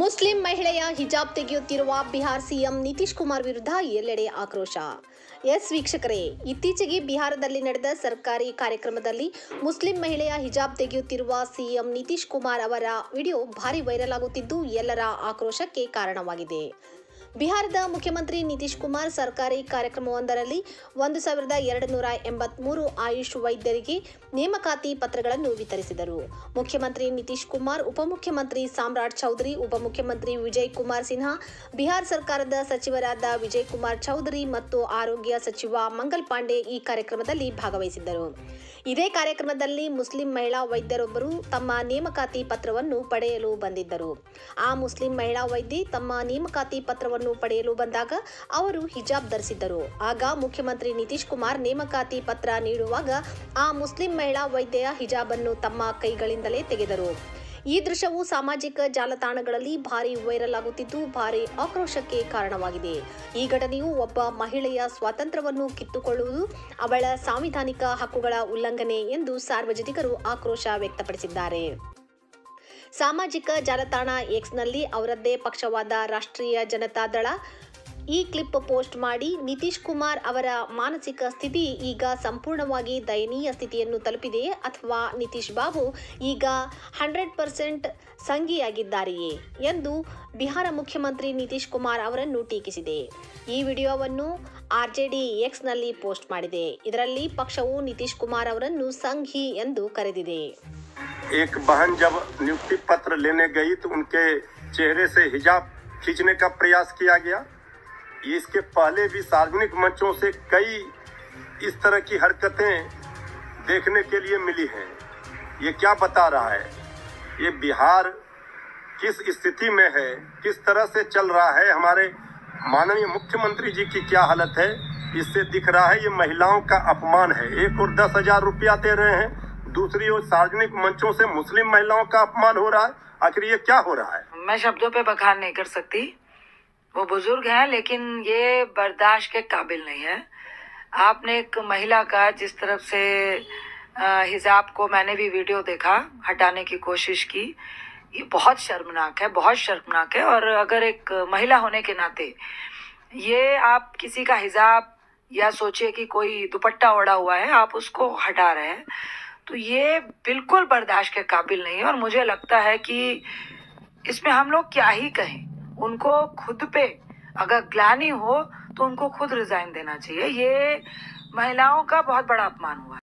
Muslim ಮಹಿಳೆಯ ಹಿಜಾಬ್ ತೆಗೆಯುತ್ತಿರುವ ಬಿಹಾರ್ ಸಿಎಂ ನಿತೀಶ್ ಕುಮಾರ್ ವಿರುದ್ಧ ಎಲ್ಲೆಡೆ ಆಕ್ರೋಶ. ಎಸ್ ವೀಕ್ಷಕರೇ, ಇತ್ತೀಚೆಗೆ ಬಿಹಾರದಲ್ಲಿ ನಡೆದ ಸರ್ಕಾರಿ ಕಾರ್ಯಕ್ರಮದಲ್ಲಿ ಮುಸ್ಲಿಂ ಮಹಿಳೆಯ ಹಿಜಾಬ್ ತೆಗೆಯುತ್ತಿರುವ ಸಿಎಂ ನಿತೀಶ್ ಕುಮಾರ್ ಅವರ ವಿಡಿಯೋ ಭಾರಿ ವೈರಲ್ ಆಗುತ್ತಿದ್ದು ಎಲ್ಲರ ಆಕ್ರೋಶಕ್ಕೆ ಕಾರಣವಾಗಿದೆ. ಬಿಹಾರದ ಮುಖ್ಯಮಂತ್ರಿ ನಿತೀಶ್ ಕುಮಾರ್ ಸರ್ಕಾರಿ ಕಾರ್ಯಕ್ರಮವೊಂದರಲ್ಲಿ ಒಂದು ಸಾವಿರದ ಎರಡು ನೂರ ಎಂಬತ್ಮೂರು ಆಯುಷ್ ವೈದ್ಯರಿಗೆ ನೇಮಕಾತಿ ಪತ್ರಗಳನ್ನು ವಿತರಿಸಿದರು. ಮುಖ್ಯಮಂತ್ರಿ ನಿತೀಶ್ ಕುಮಾರ್, ಉಪಮುಖ್ಯಮಂತ್ರಿ ಸಾಮ್ರಾಟ್ ಚೌಧರಿ, ಉಪಮುಖ್ಯಮಂತ್ರಿ ವಿಜಯ್ ಕುಮಾರ್ ಸಿನ್ಹಾ, ಬಿಹಾರ್ ಸರ್ಕಾರದ ಸಚಿವರಾದ ವಿಜಯ್ ಕುಮಾರ್ ಚೌಧರಿ ಮತ್ತು ಆರೋಗ್ಯ ಸಚಿವ ಮಂಗಲ್ ಪಾಂಡೆ ಈ ಕಾರ್ಯಕ್ರಮದಲ್ಲಿ ಭಾಗವಹಿಸಿದ್ದರು. ಇದೇ ಕಾರ್ಯಕ್ರಮದಲ್ಲಿ ಮುಸ್ಲಿಂ ಮಹಿಳಾ ವೈದ್ಯರೊಬ್ಬರು ತಮ್ಮ ನೇಮಕಾತಿ ಪತ್ರವನ್ನು ಪಡೆಯಲು ಬಂದಿದ್ದರು. ಆ ಮುಸ್ಲಿಂ ಮಹಿಳಾ ವೈದ್ಯ ತಮ್ಮ ನೇಮಕಾತಿ ಪತ್ರವನ್ನು ಪಡೆಯಲು ಬಂದಾಗ ಅವರು ಹಿಜಾಬ್ ಧರಿಸಿದ್ದರು. ಆಗ ಮುಖ್ಯಮಂತ್ರಿ ನಿತೀಶ್ ಕುಮಾರ್ ನೇಮಕಾತಿ ಪತ್ರ ನೀಡುವಾಗ ಆ ಮುಸ್ಲಿಂ ಮಹಿಳಾ ವೈದ್ಯೆಯ ಹಿಜಾಬ್ ಅನ್ನು ತಮ್ಮ ಕೈಗಳಿಂದಲೇ ತೆಗೆದರು. ಈ ದೃಶ್ಯವು ಸಾಮಾಜಿಕ ಜಾಲತಾಣಗಳಲ್ಲಿ ಭಾರಿ ವೈರಲ್ ಆಗುತ್ತಿದ್ದು ಭಾರಿ ಆಕ್ರೋಶಕ್ಕೆ ಕಾರಣವಾಗಿದೆ. ಈ ಘಟನೆಯು ಒಬ್ಬ ಮಹಿಳೆಯ ಸ್ವಾತಂತ್ರ್ಯವನ್ನು ಕಿತ್ತುಕೊಳ್ಳುವುದು ಅವಳ ಸಾಂವಿಧಾನಿಕ ಹಕ್ಕುಗಳ ಉಲ್ಲಂಘನೆ ಎಂದು ಸಾರ್ವಜನಿಕರು ಆಕ್ರೋಶ ವ್ಯಕ್ತಪಡಿಸಿದ್ದಾರೆ. ಸಾಮಾಜಿಕ ಜಾಲತಾಣ ಎಕ್ಸ್ನಲ್ಲಿ ಅವರದ್ದೇ ಪಕ್ಷವಾದ ರಾಷ್ಟ್ರೀಯ ಜನತಾ ದಳ ಈ ಕ್ಲಿಪ್ ಪೋಸ್ಟ್ ಮಾಡಿ ನಿತೀಶ್ ಕುಮಾರ್ ಅವರ ಮಾನಸಿಕ ಸ್ಥಿತಿ ಈಗ ಸಂಪೂರ್ಣವಾಗಿ ದಯನೀಯ ಸ್ಥಿತಿಯನ್ನು ತಲುಪಿದೆಯೇ ಅಥವಾ ನಿತೀಶ್ ಬಾಬು ಈಗ ಹಂಡ್ರೆಡ್ ಪರ್ಸೆಂಟ್ ಸಂಘಿಯಾಗಿದ್ದಾರೆಯೇ ಎಂದು ಬಿಹಾರ ಮುಖ್ಯಮಂತ್ರಿ ನಿತೀಶ್ ಕುಮಾರ್ ಅವರನ್ನು ಟೀಕಿಸಿದೆ ಈ ವಿಡಿಯೋವನ್ನು ಆರ್ಜೆಡಿ ಎಕ್ಸ್ನಲ್ಲಿ ಪೋಸ್ಟ್ ಮಾಡಿದೆ ಇದರಲ್ಲಿ ಪಕ್ಷವು ನಿತೀಶ್ ಕುಮಾರ್ ಅವರನ್ನು ಸಂಘಿ ಎಂದು ಕರೆದಿದೆ एक बहन जब नियुक्ति पत्र लेने गई तो उनके चेहरे से हिजाब खींचने का प्रयास किया गया इसके पहले भी सार्वजनिक मंचों से कई इस तरह की हरकतें देखने के लिए मिली हैं। ये क्या बता रहा है? ये बिहार किस स्थिति में है? किस तरह से चल रहा है? हमारे माननीय मुख्यमंत्री जी की क्या हालत है? इससे दिख रहा है ये महिलाओं का अपमान है। एक और दस हज़ार रुपया दे रहे हैं। दूसरी ओर सार्वजनिक मंचों से मुस्लिम महिलाओं का अपमान हो रहा है। आखिर ये क्या हो रहा है? मैं शब्दों पे बखान नहीं कर सकती। वो बुज़ुर्ग हैं, लेकिन ये बर्दाश्त के काबिल नहीं है। आपने एक महिला का जिस तरफ़ से हिजाब को मैंने भी वीडियो देखा, हटाने की कोशिश की, ये बहुत शर्मनाक है, बहुत शर्मनाक है। और अगर एक महिला होने के नाते ये आप किसी का हिजाब या सोचिए कि कोई दुपट्टा ओढ़ा हुआ है, आप उसको हटा रहे हैं तो ये बिल्कुल बर्दाश्त के काबिल नहीं है। और मुझे लगता है कि इसमें हम लोग क्या ही कहें। उनको खुद पे अगर ग्लानी हो तो उनको खुद रिजाइन देना चाहिए। ये महिलाओं का बहुत बड़ा अपमान हुआ